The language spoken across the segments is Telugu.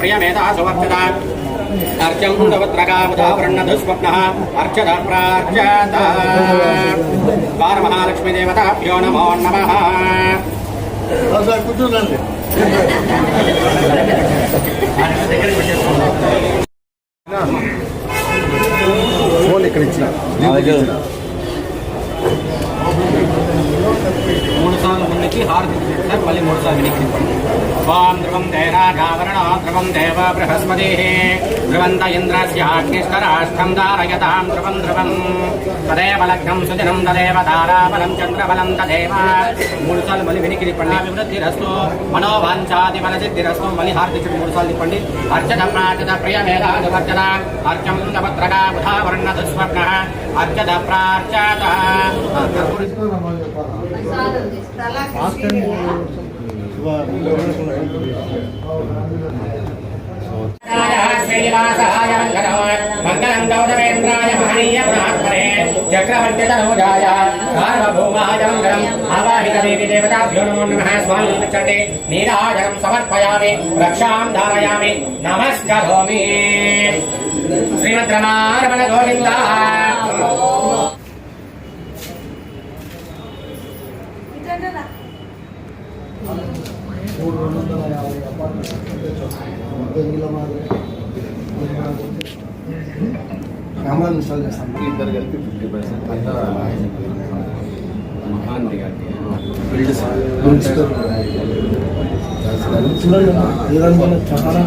ప్రియమేధా సువర్చద అర్చం కుండవత్రకాముదావృణధుస్వప్నः అర్చద ప్రార్చత ద్వారమహాలక్ష్మీదేవతాభ్యో నమో నమః ఫోన్ ఇక్కడ ఇచ్చిన మూడు వచ్చి హారతి ఇచ్చినట్టు సార్ మళ్ళీ మూడుసార్లు వెనక్కి తిప్పండి ధ్రువం దేరాజావరణ ధ్రువం దేవ బృహస్పతి ధ్రువంత ఇంద్రస్యాగ్నిష్టరాష్ట్రం దారయతాం ధ్రువం ధ్రువం తదేవ లగ్నం సుజనం తదేవ తారాబలం చంద్రబలం తదేవ మూడుసార్లు మళ్ళీ వెనక్కి తిప్పండి అభివృద్ధిరస్తు మనోవాంఛాది బలసిద్ధిరస్తు మళ్ళీ హారతి ఇచ్చి మూడుసార్లు తిప్పండి అర్చత ప్రాచత ప్రియ మేధాజవర్చన అర్చం నవత్రగా బుధావర్ణ దుస్వర్ణ అర్చత ప్రాచత శ్రీనివాసాయ మంగళం గౌరవేంద్రాయ మహనీయ గుణాత్మనే చక్రవర్తి తనూజాయ సార్వభౌమాయ మంగళం ఆవాహిత దేవి దేవతాభ్యో నమో నమః స్వామి పచ్చండి నీరాజనం సమర్పయామి రక్షాం ధారయామి నమస్కరోమి శ్రీమద్రమారమణ గోవిందా. కెమెరా ఇన్స్టాల్ చేస్తాను ఇద్దరు కలిపి ఫిఫ్టీ పర్సెంట్. అంతా చూడండి ఏదనుకున్నా చాలా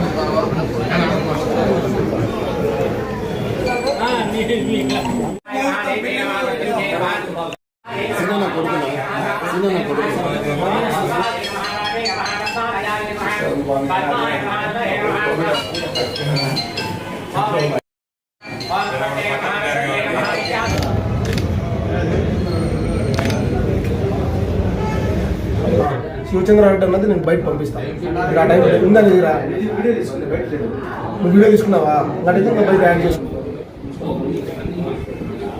శివచంద్ర అంటే అన్నది నేను బయట పంపిస్తాను ఆ టైం ఉందా లేదా? నువ్వు వీడియో తీసుకున్నావా? అట్లయితే ఇంకా బయట యాడ్ చేసుకున్నావు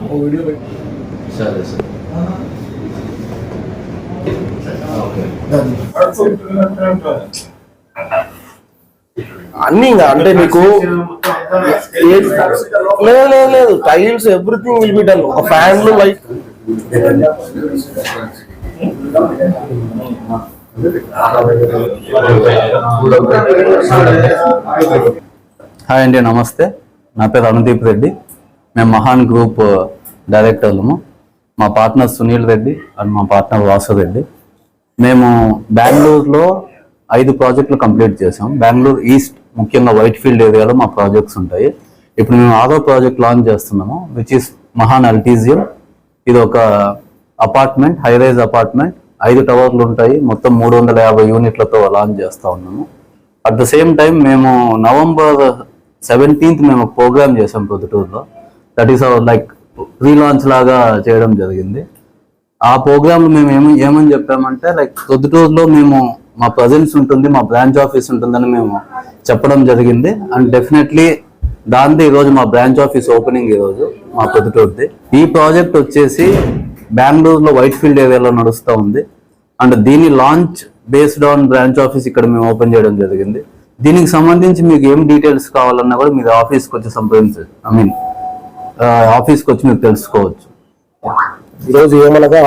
ఓ వీడియో సరే సార్. ఓకే. అన్ని ఇంకా అంటే మీకు లేదు లేదు. లేదు tiles everything will be done ఒక ఫ్యాన్లు లైట్ హాయ్ అండి నమస్తే నా పేరు అనుదీప్ రెడ్డి. మేము మహాన్ గ్రూప్ డైరెక్టర్లము మా పార్ట్నర్ సునీల్ రెడ్డి అండ్ మా పార్ట్నర్ వాసు రెడ్డి. మేము బెంగళూరులో ఐదు ప్రాజెక్టులు కంప్లీట్ చేసాం బెంగళూరు ఈస్ట్ ముఖ్యంగా వైట్ ఫీల్డ్ ఏరియాలో మా ప్రాజెక్ట్స్ ఉంటాయి. ఇప్పుడు మేము ఆరో ప్రాజెక్ట్ లాంచ్ చేస్తున్నాము విచ్ ఇస్ మహాన్ అల్టీజియం. ఇది ఒక అపార్ట్మెంట్ హై రైజ్ అపార్ట్మెంట్. ఐదు టవర్లు ఉంటాయి. మొత్తం మూడు వందల యాభై యూనిట్లతో లాంచ్ చేస్తూ ఉన్నాము. అట్ ద సేమ్ టైం మేము నవంబర్ సెవెంటీన్త్ మేము ప్రోగ్రామ్ చేసాం పొద్దుటూరులో that is our like relaunch launch లాగా చేయడం జరిగింది. ఆ ప్రోగ్రామ్ మేము ఏమి ఏమని చెప్పామంటే లైక్ పొద్దుటూరులో మేము మా ప్రజెన్స్ ఉంటుంది మా బ్రాంచ్ ఆఫీస్ ఉంటుందని మేము చెప్పడం జరిగింది. అండ్ డెఫినెట్లీ దాంతో ఈరోజు మా బ్రాంచ్ ఆఫీస్ ఓపెనింగ్ ఈరోజు మా పొద్దుటూరుది. ఈ ప్రాజెక్ట్ వచ్చేసి బెంగళూరులో వైట్ ఫీల్డ్ ఏరియాలో నడుస్తూ ఉంది. అండ్ దీని launch based on branch office ఇక్కడ మేము ఓపెన్ చేయడం జరిగింది. దీనికి సంబంధించి మీకు ఏం డీటెయిల్స్ కావాలన్నా కూడా మీరు ఆఫీస్కి వచ్చి సంప్రదించవచ్చు ఐ మీన్ ఆఫీస్కి వచ్చి మీరు తెలుసుకోవచ్చు. ఈరోజు ఏమనగా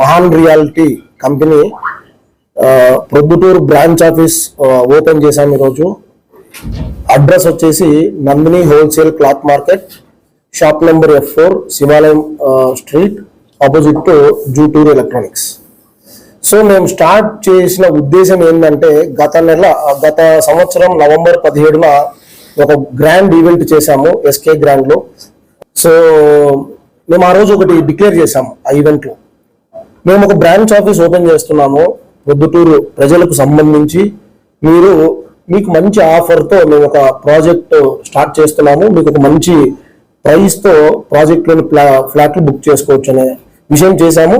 Mahan reality company Proddatur branch office open చేశాము ఈరోజు. అడ్రస్ వచ్చేసి Nandini wholesale cloth market shop number F four Shivalayam street opposite to Jutur electronics. So మేము స్టార్ట్ చేసిన ఉద్దేశం ఏంటంటే గత నెల గత సంవత్సరం నవంబర్ పదిహేడున ఒక గ్రాండ్ ఈవెంట్ చేశాము ఎస్కే గ్రాండ్లో. సో మేము ఆ రోజు ఒకటి డిక్లేర్ చేశాము ఆ ఈవెంట్లో. మేము ఒక బ్రాంచ్ ఆఫీస్ ఓపెన్ చేస్తున్నాము. పొద్దుటూరు ప్రజలకు సంబంధించి మీరు మీకు మంచి ఆఫర్తో మేము ఒక ప్రాజెక్ట్ స్టార్ట్ చేస్తున్నాము. మీకు ఒక మంచి ప్రైస్తో ప్రాజెక్ట్లోని ఫ్లా ఫ్లాట్లు బుక్ చేసుకోవచ్చు అనే విషయం చేశాము.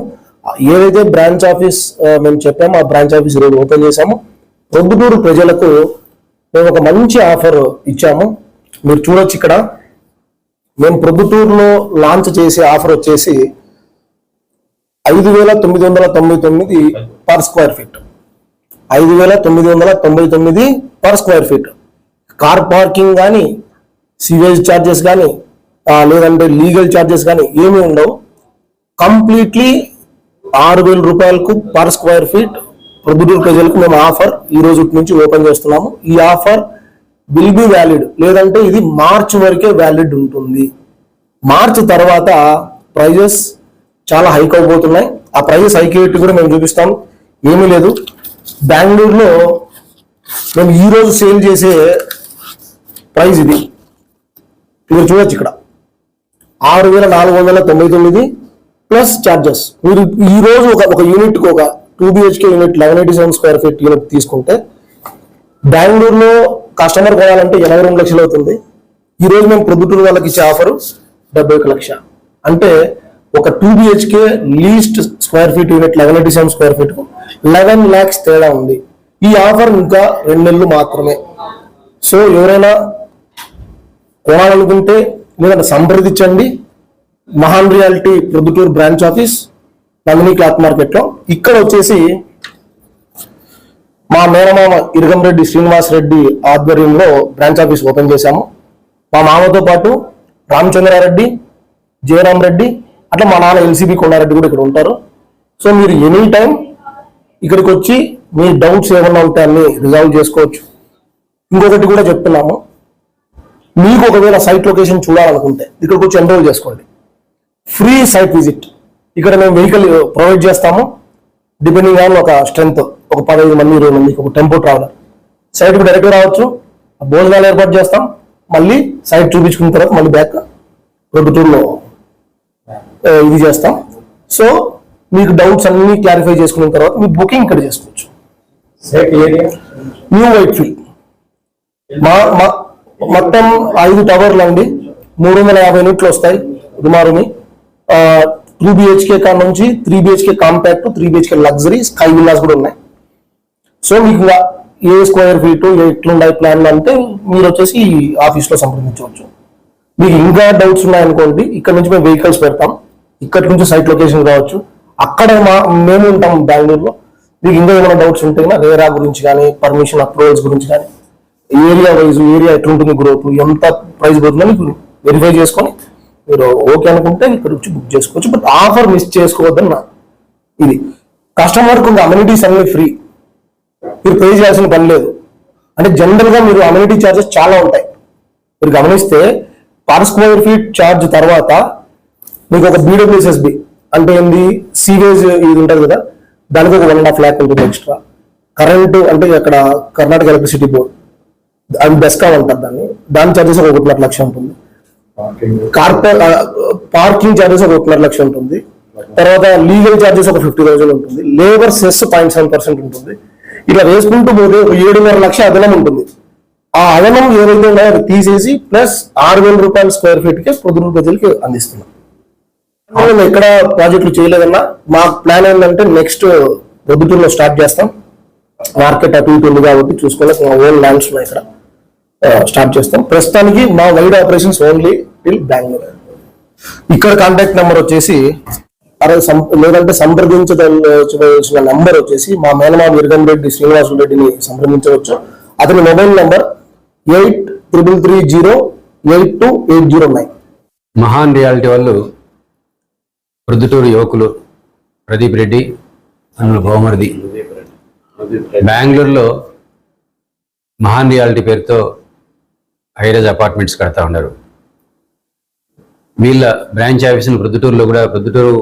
ఏదైతే బ్రాంచ్ ఆఫీస్ మేము చెప్పామో ఆ బ్రాంచ్ ఆఫీస్ ఈరోజు ఓపెన్ చేశాము. పొద్దుటూరు ప్రజలకు మేము ఒక మంచి ఆఫర్ ఇచ్చాము. మీరు చూడొచ్చు ఇక్కడ. మేము ప్రొద్దుటూరులో లాంచ్ చేసే ఆఫర్ వచ్చేసి ఐదు వేల తొమ్మిది వందల తొంభై తొమ్మిది పర్ స్క్వేర్ ఫీట్ ఐదు వేల తొమ్మిది వందల తొంభై తొమ్మిది per square feet car parking కానీ సివేజ్ ఛార్జెస్ కానీ లేదంటే లీగల్ ఛార్జెస్ కానీ ఏమీ ఉండవు. కంప్లీట్లీ ఆరు వేల రూపాయలకు పర్ స్క్వేర్ ఫీట్ ప్రొద్దుటూరు ప్రజలకు మేము ఆఫర్ ఈ రోజు నుంచి ఓపెన్ చేస్తున్నాము. ఈ ఆఫర్ విల్ బి వ్యాలిడ్ లేదంటే ఇది మార్చ్ వరకే వ్యాలిడ్ ఉంటుంది. మార్చ్ తర్వాత ప్రైజెస్ చాలా హైక్ అవబోతున్నాయి. ఆ ప్రైజెస్ హైక్ అయ్యేట్టు కూడా మేము చూపిస్తాం. ఏమీ లేదు. బెంగళూరులో మేము ఈ రోజు సేల్ చేసే ప్రైజ్ ఇది. మీరు చూడొచ్చు ఇక్కడ. ఆరు వేల నాలుగు వందల తొంభై తొమ్మిది ప్లస్ ఛార్జెస్ మీరు ఈరోజు ఒక ఒక యూనిట్కి ఒక two BHK unit eleven eighty seven square feet unit తీసుకుంటే బెంగళూరులో కస్టమర్ కొనాలంటే ఎనభై రెండు లక్షలు అవుతుంది. ఈ రోజు మేము ప్రొద్దుటూరు వాళ్ళకి ఇచ్చే ఆఫరు డెబ్బై ఒక లక్ష. అంటే ఒక two BHK least square feet unit eleven eighty seven square feet eleven lakhs తేడా ఉంది. ఈ ఆఫర్ ఇంకా రెండు నెలలు మాత్రమే. సో ఎవరైనా కొనాలనుకుంటే లేదంటే సంప్రదించండి. Mahan reality Proddatur branch office Nandini cloth మార్కెట్లో. ఇక్కడ వచ్చేసి మా మేనమామ ఇరగంరెడ్డి శ్రీనివాస్ రెడ్డి ఆధ్వర్యంలో బ్రాంచ్ ఆఫీస్ ఓపెన్ చేశాము. మా మామతో పాటు రామచంద్రారెడ్డి జయరాం రెడ్డి అట్లా మా నాన్న ఎన్సీబీ కొండారెడ్డి కూడా ఇక్కడ ఉంటారు. సో మీరు ఎనీ టైం ఇక్కడికి వచ్చి మీ డౌట్స్ ఏమన్నా ఉంటే అన్ని రిజాల్వ్ చేసుకోవచ్చు. ఇంకొకటి కూడా చెప్తున్నాము. మీకు ఒకవేళ సైట్ లొకేషన్ చూడాలనుకుంటే ఇక్కడికి వచ్చి ఎన్రోల్ చేసుకోండి. Free site visit. ఇక్కడ మేము వెహికల్ ప్రొవైడ్ చేస్తాము. డిపెండింగ్ ఆన్ ఒక స్ట్రెంత్ ఒక పదహైదు మంది ఇరవై మందికి ఒక టెంపో ట్రావెలర్ సైట్కి డైరెక్ట్ రావచ్చు. భోజనాలు ఏర్పాటు చేస్తాం. మళ్ళీ సైట్ చూపించుకున్న తర్వాత మళ్ళీ బ్యాక్ రెండు టూర్లో ఇది చేస్తాం. సో మీకు డౌట్స్ అన్ని క్లారిఫై చేసుకున్న తర్వాత మీ బుకింగ్ ఇక్కడ చేసుకోవచ్చు. న్యూ వైట్ ఫీల్డ్ మా మా- మొత్తం ఐదు టవర్లు అండి. మూడు వందల యాభై యూనిట్లు వస్తాయి. రుమారుమి టూ బిహెచ్కే కా నుంచి three BHK compact three BHK luxury sky villas కూడా ఉన్నాయి. సో మీకు ఏ స్క్వేర్ ఫీట్ ఎట్లుండాయి ప్లాన్ అంటే మీరు వచ్చేసి ఆఫీస్లో సంప్రదించవచ్చు. మీకు ఇంకా డౌట్స్ ఉన్నాయనుకోండి ఇక్కడ నుంచి మేము వెహికల్స్ పెడతాం. ఇక్కడి నుంచి సైట్ లొకేషన్ కావచ్చు. అక్కడ మా మేము ఉంటాం బెంగళూరులో. మీకు ఇంకా ఏమైనా డౌట్స్ ఉంటే రేరా గురించి కానీ పర్మిషన్ అప్రూవల్స్ గురించి కానీ ఏరియా వైజ్ ఏరియా ఎట్లుంటుంది గ్రోత్ ఎంత ప్రైస్ పోతుందని వెరిఫై చేసుకొని మీరు ఓకే అనుకుంటే ఇక్కడ వచ్చి బుక్ చేసుకోవచ్చు. బట్ ఆఫర్ మిస్ చేసుకోవద్దని నా ఇది. కస్టమర్కి ఉన్న అమ్యూనిటీస్ అన్ని ఫ్రీ మీరు పే చేయాల్సిన పని లేదు. అంటే జనరల్గా మీరు అమ్యూనిటీ ఛార్జెస్ చాలా ఉంటాయి. మీరు గమనిస్తే పర్ స్క్వేర్ ఫీట్ ఛార్జ్ తర్వాత మీకు ఒక బీడబ్ల్యూఎస్ఎస్బి అంటే ఏంది? సీవేజ్ ఇది ఉంటుంది కదా? దానికి ఒక వన్ అండ్ హాఫ్ ల్యాక్ ఉంటుంది ఎక్స్ట్రా కరెంటు అంటే అక్కడ కర్ణాటక ఎలక్ట్రిసిటీ బోర్డ్ అది బెస్కామ్ అంటారు దాన్ని. దాని ఛార్జెస్ ఒక ఒకటిన్నర లక్ష ఉంటుంది. కార్పొ పార్కింగ్ ఛార్జెస్ ఒక ఒకటిన్నర లక్ష ఉంటుంది. తర్వాత లీగల్ ఛార్జెస్ ఒక ఫిఫ్టీ థౌసండ్ ఉంటుంది. Labour cess point seven percent ఉంటుంది. ఇట్లా వేసుకుంటూ పోతే ఒక ఏడున్నర లక్ష అదనం ఉంటుంది. ఆ అదనం ఏదైతే ఉన్నాయో అది తీసేసి ప్లస్ ఆరు వేల రూపాయల స్క్వేర్ ఫీట్కి పొద్దున ప్రజలకి అందిస్తున్నాం. మేము ఎక్కడ ప్రాజెక్టులు చేయలేదన్నా మా ప్లాన్ ఏంటంటే నెక్స్ట్ పొద్దుటూరులో స్టార్ట్ చేస్తాం. మార్కెట్ అటు ఇటు ఉంది కాబట్టి చూసుకోవాలి మా ఓన్ ల్యాండ్స్ ఉన్నాయి ఇక్కడ. స్టార్ట్ చేస్తాం. ప్రస్తుతానికి మా wide operations only till Bengaluru. ఇక్కడ కాంటాక్ట్ నెంబర్ వచ్చేసి లేదంటే సంప్రదించదలసిన నెంబర్ వచ్చేసి మా మేనమా వీరగం రెడ్డి శ్రీనివాసులు రెడ్డిని సంప్రదించవచ్చు. అతని mobile number eight triple three zero eight two eight zero nine. Mahan reality వాళ్ళు ప్రొద్దుటూరు యువకులు ప్రదీప్ రెడ్డి అందులో బహుమరిది బెంగళూరులో మహాన్ రియాలిటీ పేరుతో హైరేజ్ అపార్ట్మెంట్స్ కడతా ఉన్నారు. వీళ్ళ బ్రాంచ్ ఆఫీసులు ప్రొద్దుటూరులో కూడా ప్రొద్దుటూరు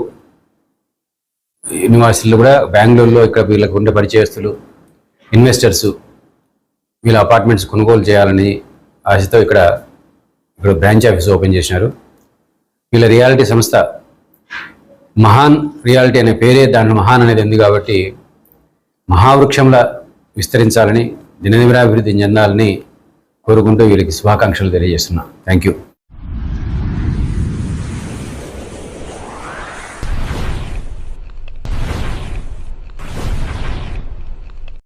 యూనివర్సిటీలు కూడా బెంగళూరులో ఇక్కడ వీళ్ళకు ఉండే పరిచయస్తులు ఇన్వెస్టర్స్ వీళ్ళ అపార్ట్మెంట్స్ కొనుగోలు చేయాలని ఆశతో ఇక్కడ ఇప్పుడు బ్రాంచ్ ఆఫీస్ ఓపెన్ చేసినారు. వీళ్ళ రియాలిటీ సంస్థ మహాన్ రియాలిటీ అనే పేరే దాంట్లో మహాన్ అనేది ఉంది కాబట్టి మహావృక్షంలా విస్తరించాలని దినదినాభివృద్ధి చెందాలని కోరుకుంటూ వీళ్ళకి శుభాకాంక్షలు తెలియజేస్తున్నా. Thank you